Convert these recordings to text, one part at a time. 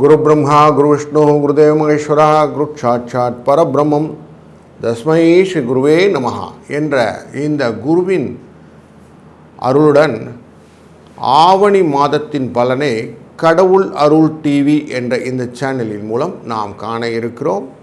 குரு பிரம்மா குரு விஷ்ணு குருதேவ மகேஸ்வரா குரு சாட்சாத் பரபிரம்மம் தஸ்மை ஸ்ரீ குருவே நமஹா என்ற இந்த குருவின் அருளுடன் ஆவணி மாதத்தின் பலனை கடவுள் அருள் டிவி என்ற இந்த சேனலின் மூலம் நாம் காண இருக்கிறோம்.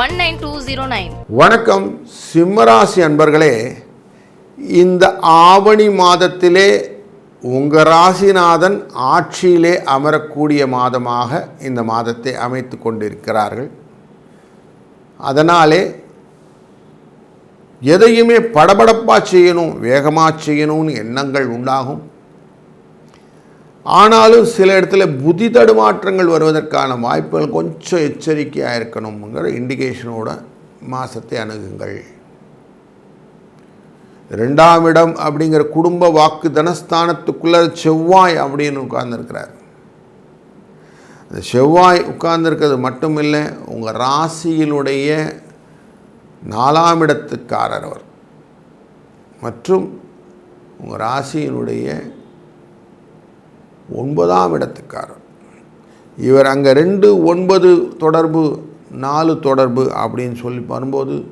one nine two zero nine வணக்கம் சிம்மராசி அன்பர்களே. இந்த ஆவணி மாதத்திலே உங்கள் ராசிநாதன் ஆட்சியிலே அமரக்கூடிய மாதமாக இந்த மாதத்தை அமைத்து கொண்டிருக்கிறார்கள். அதனாலே எதையுமே படபடப்பாக செய்யணும் வேகமாக செய்யணும்னு எண்ணங்கள் உண்டாகும். ஆனாலும் சில இடத்துல புதி தடுமாற்றங்கள் வருவதற்கான வாய்ப்புகள் கொஞ்சம் எச்சரிக்கையாக இருக்கணுங்கிற இண்டிகேஷனோட மாதத்தை அணுகுங்கள். ரெண்டாம் இடம் அப்படிங்கிற குடும்ப வாக்கு தனஸ்தானத்துக்குள்ள செவ்வாய் அப்படின்னு உட்கார்ந்துருக்கிறார். அந்த செவ்வாய் உட்கார்ந்துருக்கிறது மட்டும் இல்லை உங்கள் ராசியினுடைய நாலாம் இடத்துக்காரர் அவர். மற்றும் உங்கள் ராசியினுடைய ஒன்பதாம் இடத்துக்காரர் இவர் அங்கே ரெண்டு ஒன்பது தொடர்பு நாலு தொடர்பு அப்படின்னு சொல்லி வரும்போது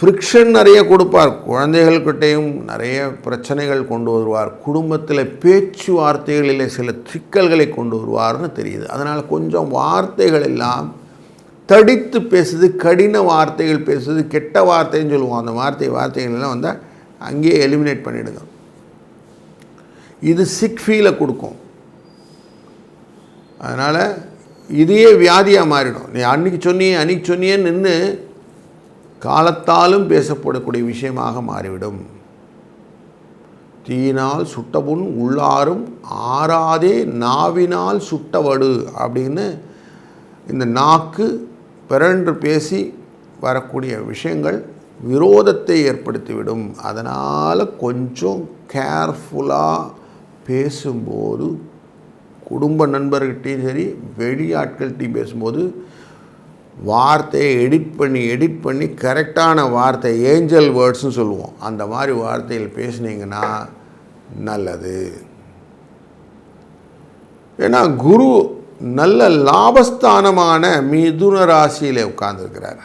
ஃப்ரிக்ஷன் நிறைய கொடுப்பார். குழந்தைகள்கிட்டையும் நிறைய பிரச்சனைகள் கொண்டு வருவார். குடும்பத்தில் பேச்சுவார்த்தைகளிலே சில சிக்கல்களை கொண்டு வருவார்னு தெரியுது. அதனால் கொஞ்சம் வார்த்தைகள் எல்லாம் தடித்து பேசுது கடின வார்த்தைகள் பேசுது கெட்ட வார்த்தைன்னு சொல்லுவோம். அந்த வார்த்தை வார்த்தைகள் எல்லாம் வந்தால் அங்கேயே எலிமினேட் பண்ணிவிடுங்க இது சிக் ஃபீலை கொடுக்கும். அதனால் இதையே வியாதியாக மாறிடும். நீ அன்னைக்கு சொன்னியே அன்னைக்கு சொன்னியேன்னு நின்று காலத்தாலும் பேசப்படக்கூடிய விஷயமாக மாறிவிடும். தீயினால் சுட்டபுண் உள்ளாரும் ஆறாதே நாவினால் சுட்டவடு அப்படின்னு இந்த நாக்கு பிறன்று பேசி வரக்கூடிய விஷயங்கள் விரோதத்தை ஏற்படுத்திவிடும். அதனால் கொஞ்சம் கேர்ஃபுல்லாக பேசும்போது குடும்ப நண்பர்கிட்டையும் சரி வெளியாட்கள்கிட்டையும் பேசும்போது வார்த்தையை எடிட் பண்ணி எடிட் பண்ணி கரெக்டான வார்த்தை ஏஞ்சல் வேர்ட்ஸ்னு சொல்லுவோம். அந்த மாதிரி வார்த்தையில் பேசுனீங்கன்னா நல்லது. ஏன்னா குரு நல்ல லாபஸ்தானமான மிதுன ராசியில் உட்கார்ந்துருக்கிறார்.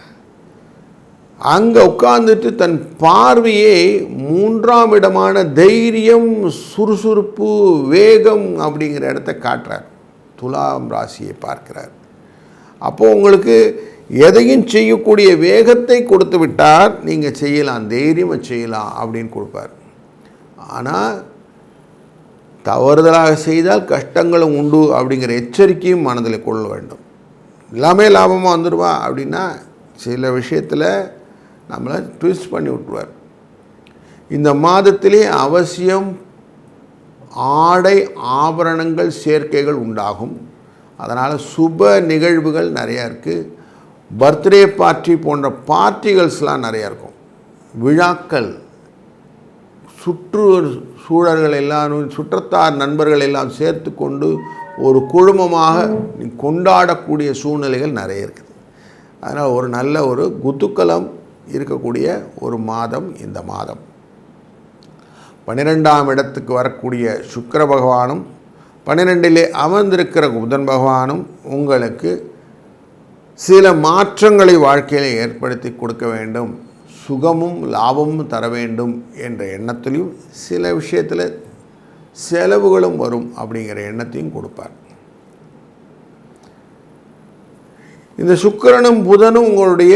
அங்கே உட்கார்ந்துட்டு தன் பார்வையை மூன்றாம் இடமான தைரியம் சுறுசுறுப்பு வேகம் அப்படிங்கிற இடத்த காட்டுறார். துலாம் ராசியை பார்க்கிறார். அப்போது உங்களுக்கு எதையும் செய்யக்கூடிய வேகத்தை கொடுத்து விட்டார். நீங்கள் செய்யலாம் தைரியமாக செய்யலாம் அப்படின்னு கொடுப்பார். ஆனால் தவறுதலாக செய்தால் கஷ்டங்களும் உண்டு அப்படிங்கிற எச்சரிக்கையும் மனதில் கொள்ள வேண்டும். எல்லாமே லாபமாக வந்துடுவா அப்படின்னா சில விஷயத்தில் நம்மளை ட்விஸ்ட் பண்ணி விட்ருவார் இந்த மாதத்திலே அவசியம் ஆடை ஆபரணங்கள் சேர்க்கைகள் உண்டாகும். அதனால் சுப நிகழ்வுகள் நிறையா இருக்குது பர்த்டே பார்ட்டி போன்ற பார்ட்டிகள்ஸ்லாம் நிறையா இருக்கும். விழாக்கள் சுற்று சூழல்கள் எல்லாம் சுற்றத்தார் நண்பர்கள் எல்லாம் சேர்த்து கொண்டு ஒரு குழுமமாக கொண்டாடக்கூடிய சூழ்நிலைகள் நிறைய இருக்குது. அதனால் ஒரு நல்ல ஒரு குத்துக்கலம் இருக்கக்கூடிய ஒரு மாதம் இந்த மாதம். பன்னிரெண்டாம் இடத்துக்கு வரக்கூடிய சுக்கர பகவானும் பன்னிரெண்டிலே அமர்ந்திருக்கிற புதன் பகவானும் உங்களுக்கு சில மாற்றங்களை வாழ்க்கையில் ஏற்படுத்தி கொடுக்க வேண்டும். சுகமும் லாபமும் தர வேண்டும் என்ற எண்ணத்திலையும் சில விஷயத்தில் செலவுகளும் வரும் அப்படிங்கிற எண்ணத்தையும் கொடுப்பார். இந்த சுக்கிரனும் புதனும் உங்களுடைய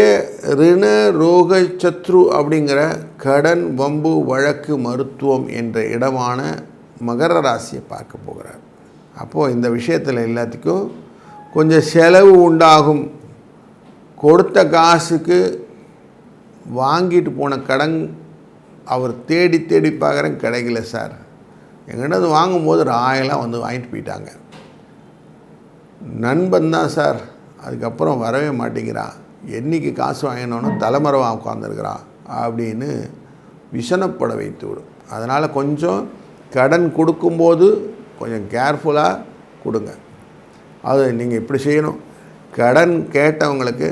ரிண ரோக சத்ரு அப்படிங்கிற கடன் வம்பு வழக்கு மருத்துவம் என்ற இடமான மகர ராசியை பார்க்க போகிறார். அப்போது இந்த விஷயத்தில் எல்லாத்துக்கும் கொஞ்சம் செலவு உண்டாகும். கொடுத்த காசுக்கு வாங்கிட்டு போன கடன் அவர் தேடி தேடி பார்க்குறேன் கிடைக்கல சார். எங்கிட்ட வாங்கும்போது ராயெல்லாம் வந்து வாங்கிட்டு போயிட்டாங்க. நண்பன் தான் சார். அதுக்கப்புறம் வரவே மாட்டேங்கிறான். என்றைக்கு காசு வாங்கினோன்னு தலைமறைவாக உட்காந்துருக்குறான் அப்படின்னு விசனப்பட வைத்து விடும். அதனால் கொஞ்சம் கடன் கொடுக்கும்போது கொஞ்சம் கேர்ஃபுல்லாக கொடுங்க. அது நீங்கள் இப்படி செய்யணும். கடன் கேட்டவங்களுக்கு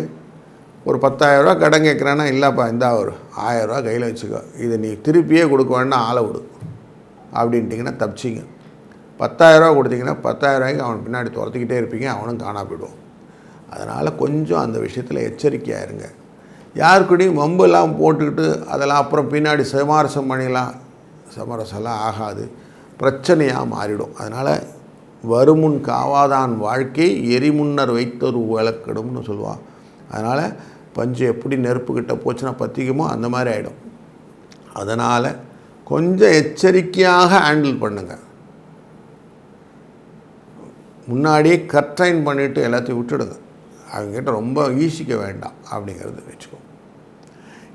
ஒரு பத்தாயிரரூவா கடன் கேட்குறேன்னா இல்லைப்பா இந்தா ஒரு ஆயிரரூவா கையில் வச்சுக்கோ. இது நீ திருப்பியே கொடுக்க வேணா ஆளை விடு. அப்படின்ட்டிங்கன்னா தப்பிச்சிங்க. பத்தாயிரரூவா கொடுத்தீங்கன்னா பத்தாயிரரூவாய்க்கு அவன் பின்னாடி துரத்துக்கிட்டே இருப்பீங்க அவனும் காணா போயிடுவான். அதனால் கொஞ்சம் அந்த விஷயத்தில் எச்சரிக்கையாக இருங்க. யாருக்கிட்டையும் வம்பெல்லாம் போட்டுக்கிட்டு அதெல்லாம் அப்புறம் பின்னாடி சமரசம் பண்ணிலாம் சமரசம்லாம் ஆகாது. பிரச்சனையாக மாறிடும். அதனால் வருமுன் காவாதான் வாழ்க்கை எரிமுன்னர் வைத்தொரு விளக்கிடும்னு சொல்லுவான் அதனால் பஞ்சு எப்படி நெருப்புக்கிட்ட போச்சுன்னா பற்றிக்குமோ அந்த மாதிரி ஆகிடும் அதனால் கொஞ்சம் எச்சரிக்கையாக ஹேண்டில் பண்ணுங்கள் முன்னாடியே கட்ரைன் பண்ணிவிட்டு எல்லாத்தையும் விட்டுடுங்க. அவங்ககிட்ட ரொம்ப ஈசிக்க வேண்டாம் அப்படிங்கிறது வச்சுக்கோ.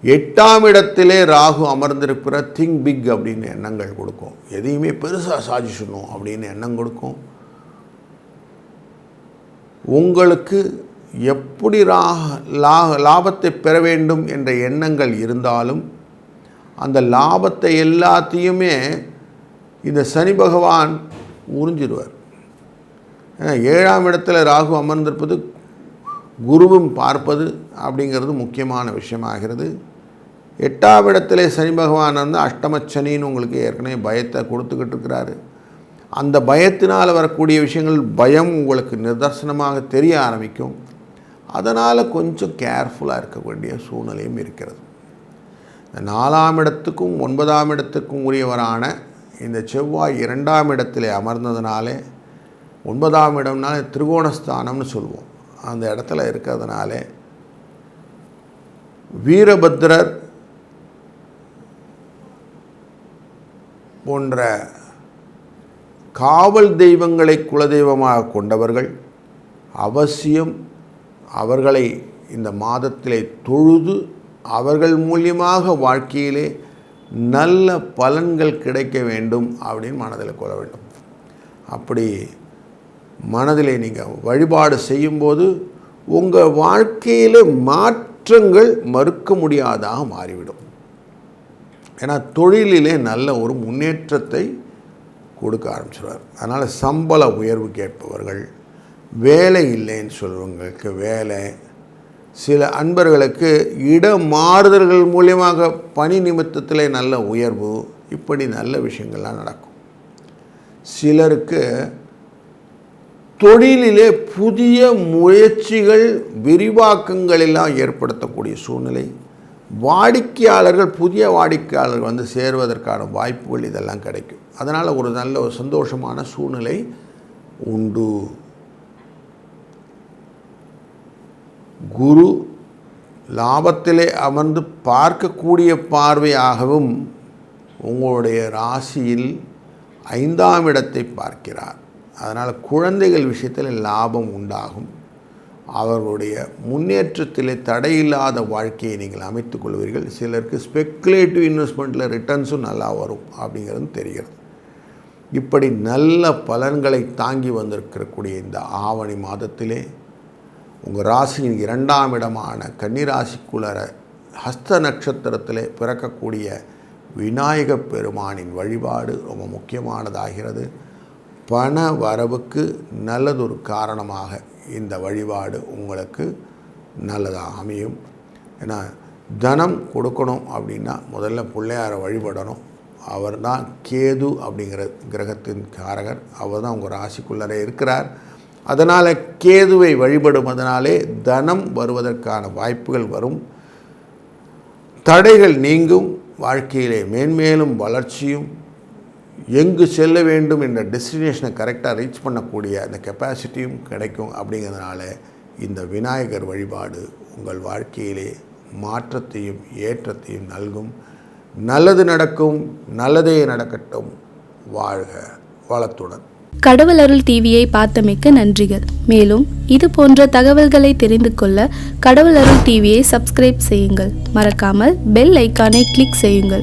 எட்டாம் இடத்திலே ராகு அமர்ந்திருக்கிற திங்க் பிக் அப்படின்னு எண்ணங்கள் கொடுக்கும். எதையுமே பெருசாக சாதிச்சிடணும் அப்படின்னு எண்ணம் கொடுக்கும். உங்களுக்கு எப்படி ரா லா லாபத்தை பெற வேண்டும் என்ற எண்ணங்கள் இருந்தாலும் அந்த லாபத்தை எல்லாத்தையுமே இந்த சனி பகவான் உறிஞ்சிடுவார். ஏன்னா ஏழாம் இடத்துல ராகு அமர்ந்திருப்பது குருவும் பார்ப்பது அப்படிங்கிறது முக்கியமான விஷயமாகிறது. எட்டாம் இடத்துல சனி பகவான் வந்து அஷ்டமச்சனின்னு உங்களுக்கு ஏற்கனவே பயத்தை கொடுத்துக்கிட்டு இருக்கிறாரு. அந்த பயத்தினால் வரக்கூடிய விஷயங்கள் பயம் உங்களுக்கு நிதர்சனமாக தெரிய ஆரம்பிக்கும். அதனால் கொஞ்சம் கேர்ஃபுல்லாக இருக்க வேண்டிய சூழ்நிலையும் இருக்கிறது. நாலாம் இடத்துக்கும் ஒன்பதாம் இடத்துக்கும் உரியவரான இந்த செவ்வாய் இரண்டாம் இடத்திலே அமர்ந்ததுனாலே ஒன்பதாம் இடம்னாலே திரிகோணஸ்தானம்னு சொல்லுவோம் அந்த இடத்துல இருக்கிறதுனாலே வீரபத்ரர் போன்ற காவல் தெய்வங்களை குலதெய்வமாக கொண்டவர்கள் அவசியம் அவர்களை இந்த மாதத்திலே தொழுது அவர்கள் மூலியமாக வாழ்க்கையிலே நல்ல பலன்கள் கிடைக்க வேண்டும் அப்படின்னு மனதில் கொள்ள வேண்டும். அப்படி மனதிலே நீங்கள் வழிபாடு செய்யும்போது உங்கள் வாழ்க்கையில் மாற்றங்கள் மறுக்க முடியாதாக மாறிவிடும். ஏன்னா தொழிலிலே நல்ல ஒரு முன்னேற்றத்தை கொடுக்க ஆரம்பிச்சிடுவார் அதனால் சம்பள உயர்வு கேட்பவர்கள் வேலை இல்லைன்னு சொல்கிறவங்களுக்கு வேலை சில அன்பர்களுக்கு இட மாறுதல்கள் மூலியமாக பணி நிமித்தத்தில் நல்ல உயர்வு இப்படி நல்ல விஷயங்கள்லாம் நடக்கும். சிலருக்கு தொழிலிலே புதிய முயற்சிகள் விரிவாக்கங்களெல்லாம் ஏற்படுத்தக்கூடிய சூழ்நிலை. வாடிக்கையாளர்கள் புதிய வாடிக்கையாளர்கள் வந்து சேருவதற்கான வாய்ப்புகள் இதெல்லாம் கிடைக்கும். அதனால் ஒரு நல்ல ஒரு சந்தோஷமான சூழ்நிலை உண்டு. குரு லாபத்திலே அமர்ந்து பார்க்கக்கூடிய பார்வையாகவும் உங்களுடைய ராசியில் ஐந்தாம் இடத்தை பார்க்கிறார். அதனால் குழந்தைகள் விஷயத்தில் லாபம் உண்டாகும். அவர்களுடைய முன்னேற்றத்திலே தடையில்லாத வாழ்க்கையை நீங்கள் அமைத்துக் கொள்வீர்கள். சிலருக்கு ஸ்பெக்குலேட்டிவ் இன்வெஸ்ட்மெண்ட்டில் ரிட்டர்ன்ஸும் நல்லா வரும் அப்படிங்கிறது தெரிகிறது. இப்படி நல்ல பலன்களை தாங்கி வந்திருக்கக்கூடிய இந்த ஆவணி மாதத்திலே உங்கள் ராசியின் இரண்டாம் இடமான கன்னிராசிக்குளர ஹஸ்த நட்சத்திரத்திலே பிறக்கக்கூடிய விநாயகப் பெருமானின் வழிபாடு ரொம்ப முக்கியமானதாகிறது. பண வரவுக்கு நல்லதொரு காரணமாக இந்த வழிபாடு உங்களுக்கு நல்லதாக அமையும். ஏன்னா தனம் கொடுக்கணும் அப்படின்னா முதல்ல பிள்ளையாரை வழிபடணும். அவர் தான் கேது அப்படிங்கிற கிரகத்தின் காரகர். அவர் தான் உங்கள் ராசிக்குள்ளரே இருக்கிறார். அதனால் கேதுவை வழிபடுவதனாலே தனம் வருவதற்கான வாய்ப்புகள் வரும். தடைகள் நீங்கும். வாழ்க்கையிலே மேன்மேலும் வளர்ச்சியும் எங்கு செல்ல வேண்டும் என்ற டெஸ்டினேஷனை கரெக்டாக ரீச் பண்ணக்கூடிய அந்த கெப்பாசிட்டியும் கிடைக்கும் அப்படிங்கிறதுனால இந்த விநாயகர் வழிபாடு உங்கள் வாழ்க்கையிலே மாற்றத்தையும் ஏற்றத்தையும் நல்கும். நல்லது நடக்கும் நல்லதே நடக்கட்டும். வாழ்க வளத்துடன். கடவுள் அருள் டிவியை பார்த்தமைக்க நன்றிகள். மேலும் இது போன்ற தகவல்களை தெரிந்து கொள்ள கடவுள் அருள் டிவியை சப்ஸ்கிரைப் செய்யுங்கள். மறக்காமல் பெல் ஐக்கானை கிளிக் செய்யுங்கள்.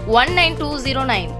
one nine two zero nine